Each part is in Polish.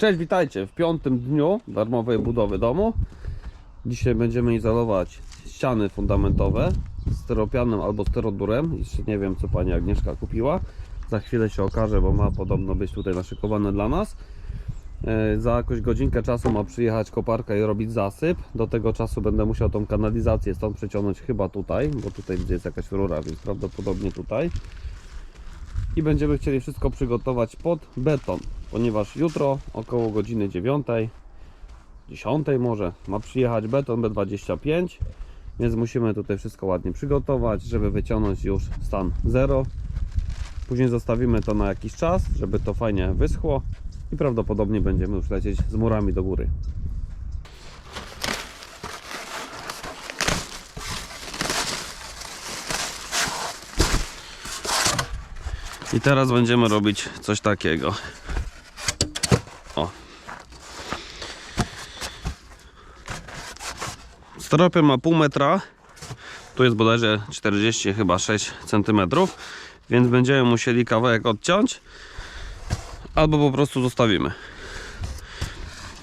Cześć, witajcie w piątym dniu darmowej budowy domu. Dzisiaj będziemy izolować ściany fundamentowe styropianem albo styrodurem. Jeszcze nie wiem co pani Agnieszka kupiła. Za chwilę się okaże, bo ma podobno być tutaj naszykowane dla nas. E, Za jakąś godzinkę czasu ma przyjechać koparka i robić zasyp. Do tego czasu będę musiał tą kanalizację stąd przeciągnąć chyba tutaj, bo tutaj widzę jest jakaś rura, więc prawdopodobnie tutaj i będziemy chcieli wszystko przygotować pod beton, ponieważ jutro około godziny 9, 10 może ma przyjechać beton B25, więc musimy tutaj wszystko ładnie przygotować, żeby wyciągnąć już stan 0. Później zostawimy to na jakiś czas, żeby to fajnie wyschło i prawdopodobnie będziemy już lecieć z murami do góry. I teraz będziemy robić coś takiego. O. Steropian ma pół metra. Tu jest bodajże 40 chyba 6 cm. Więc będziemy musieli kawałek odciąć. Albo po prostu zostawimy.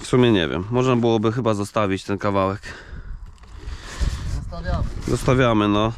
W sumie nie wiem. Można byłoby chyba zostawić ten kawałek. Zostawiamy. Zostawiamy, no.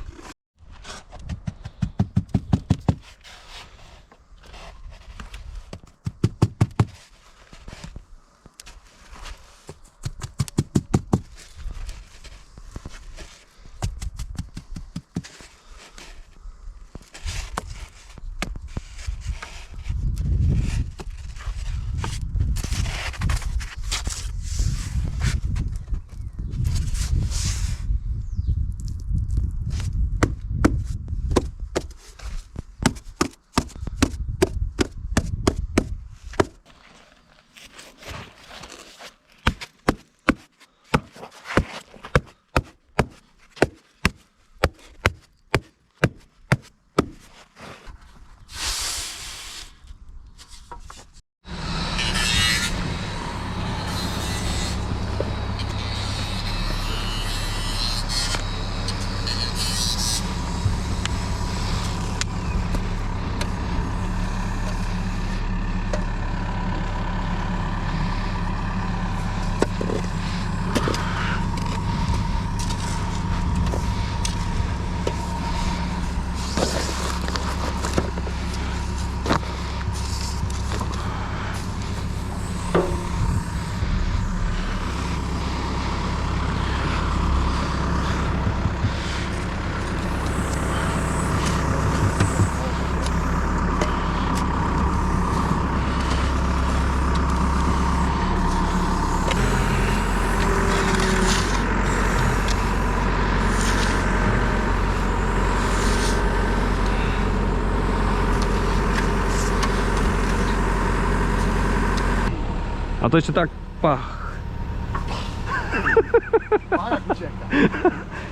A to jeszcze tak pach. A jak ucieka.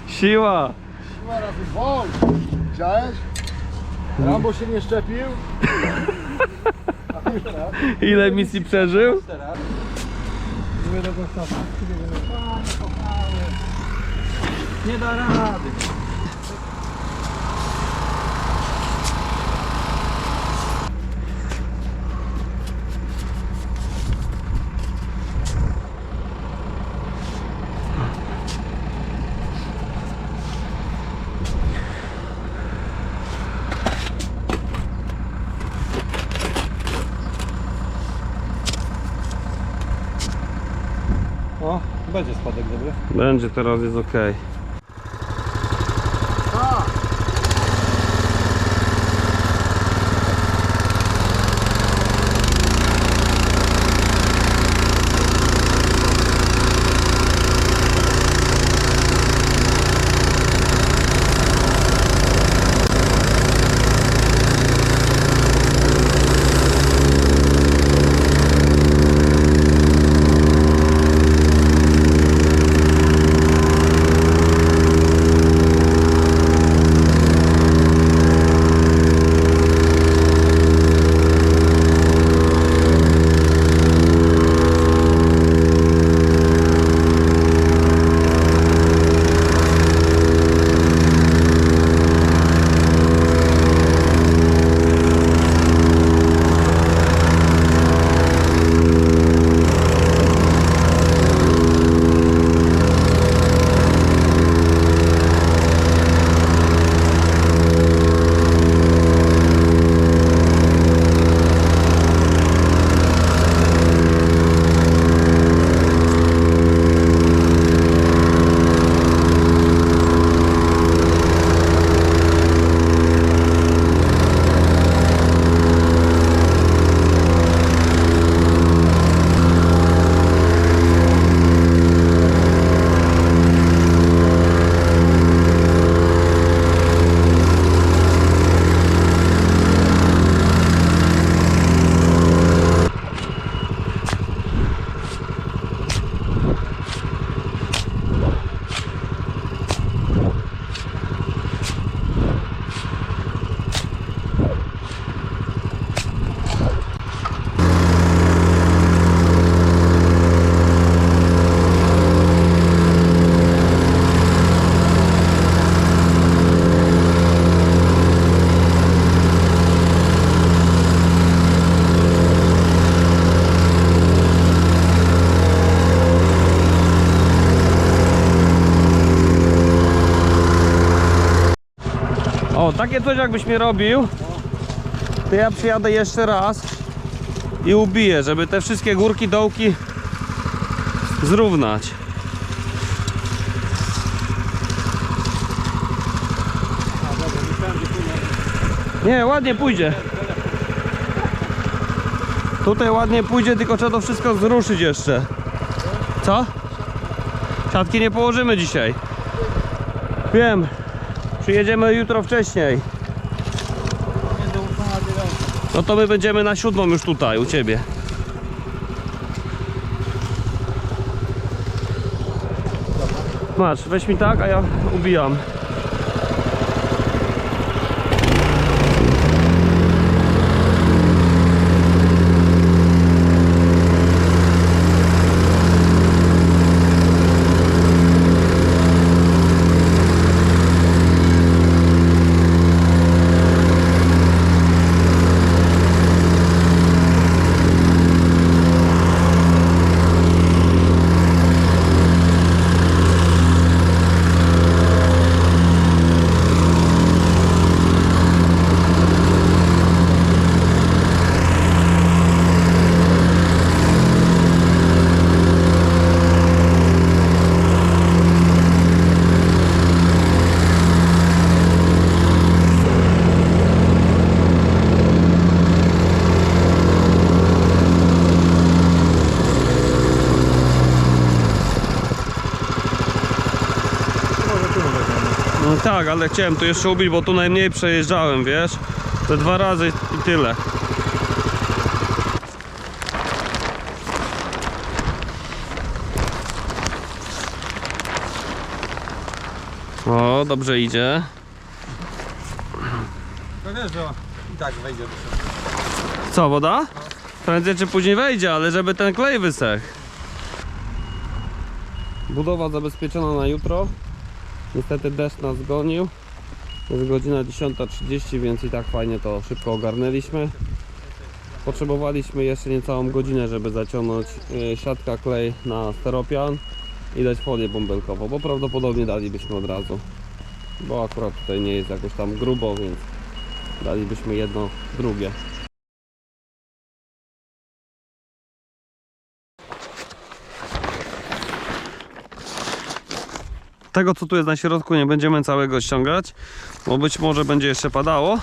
Siła! Siła razy wol. Widziałeś? Rambo się nie szczepił. Ile misji przeżył? Nie da rady. O, będzie spadek dobry. Będzie teraz jest ok. Takie coś jakbyś mi robił, to ja przyjadę jeszcze raz i ubiję, żeby te wszystkie górki, dołki zrównać. Nie, ładnie pójdzie. Tutaj ładnie pójdzie, tylko trzeba to wszystko zruszyć jeszcze. Co? Siatki nie położymy dzisiaj. Wiem. Przyjedziemy jutro wcześniej. No to my będziemy na siódmą już tutaj, u ciebie. Masz, weź mi tak, a ja ubijam. No tak, ale chciałem tu jeszcze ubić, bo tu najmniej przejeżdżałem, wiesz? Te dwa razy i tyle. O, dobrze idzie. To wiesz, że i tak wejdzie do Co, woda? Prędzej czy później wejdzie, ale żeby ten klej wysechł. Budowa zabezpieczona na jutro. Niestety deszcz nas zgonił. Jest godzina 10.30, więc i tak fajnie to szybko ogarnęliśmy. Potrzebowaliśmy jeszcze niecałą godzinę, żeby zaciągnąć y, siatka klej na steropian i dać folię bąbelkową, bo prawdopodobnie dalibyśmy od razu. Bo akurat tutaj nie jest jakoś tam grubo, więc dalibyśmy jedno, drugie. Tego co tu jest na środku nie będziemy całego ściągać, bo być może będzie jeszcze padało.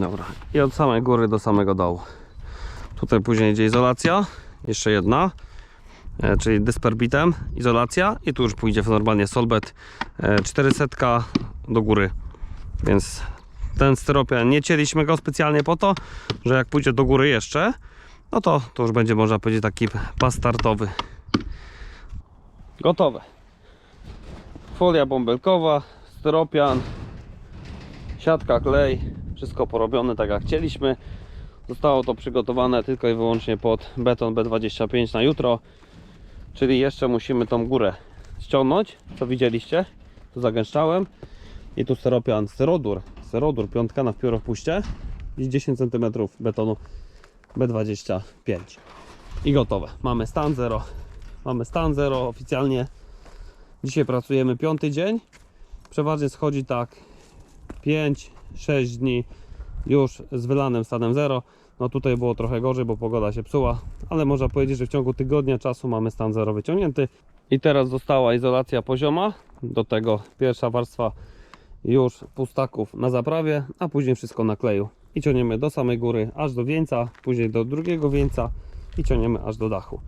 Dobra, i od samej góry do samego dołu. Tutaj później idzie izolacja, jeszcze jedna, e, czyli dysperbitem, izolacja i tu już pójdzie normalnie solbet e, 400 do góry. Więc ten styropian nie cięliśmy go specjalnie po to, że jak pójdzie do góry jeszcze, no to, to już będzie można powiedzieć taki pas startowy. Gotowe. Folia bąbelkowa, styropian, siatka, klej, wszystko porobione tak jak chcieliśmy. Zostało to przygotowane tylko i wyłącznie pod beton B25 na jutro. Czyli jeszcze musimy tą górę ściągnąć, co widzieliście. Tu zagęszczałem. I tu steropian sterodur, sterodur piątka na wpiórowpuście i 10 cm betonu B25. I gotowe. Mamy stan 0. Mamy stan 0 oficjalnie. Dzisiaj pracujemy piąty dzień. Przeważnie schodzi tak 5-6 dni już z wylanym stanem 0. No tutaj było trochę gorzej, bo pogoda się psuła, ale można powiedzieć, że w ciągu tygodnia czasu mamy stan 0 wyciągnięty. I teraz została izolacja pozioma, do tego pierwsza warstwa już pustaków na zaprawie, a później wszystko na kleju. I ciągniemy do samej góry, aż do wieńca, później do drugiego wieńca i ciągniemy aż do dachu.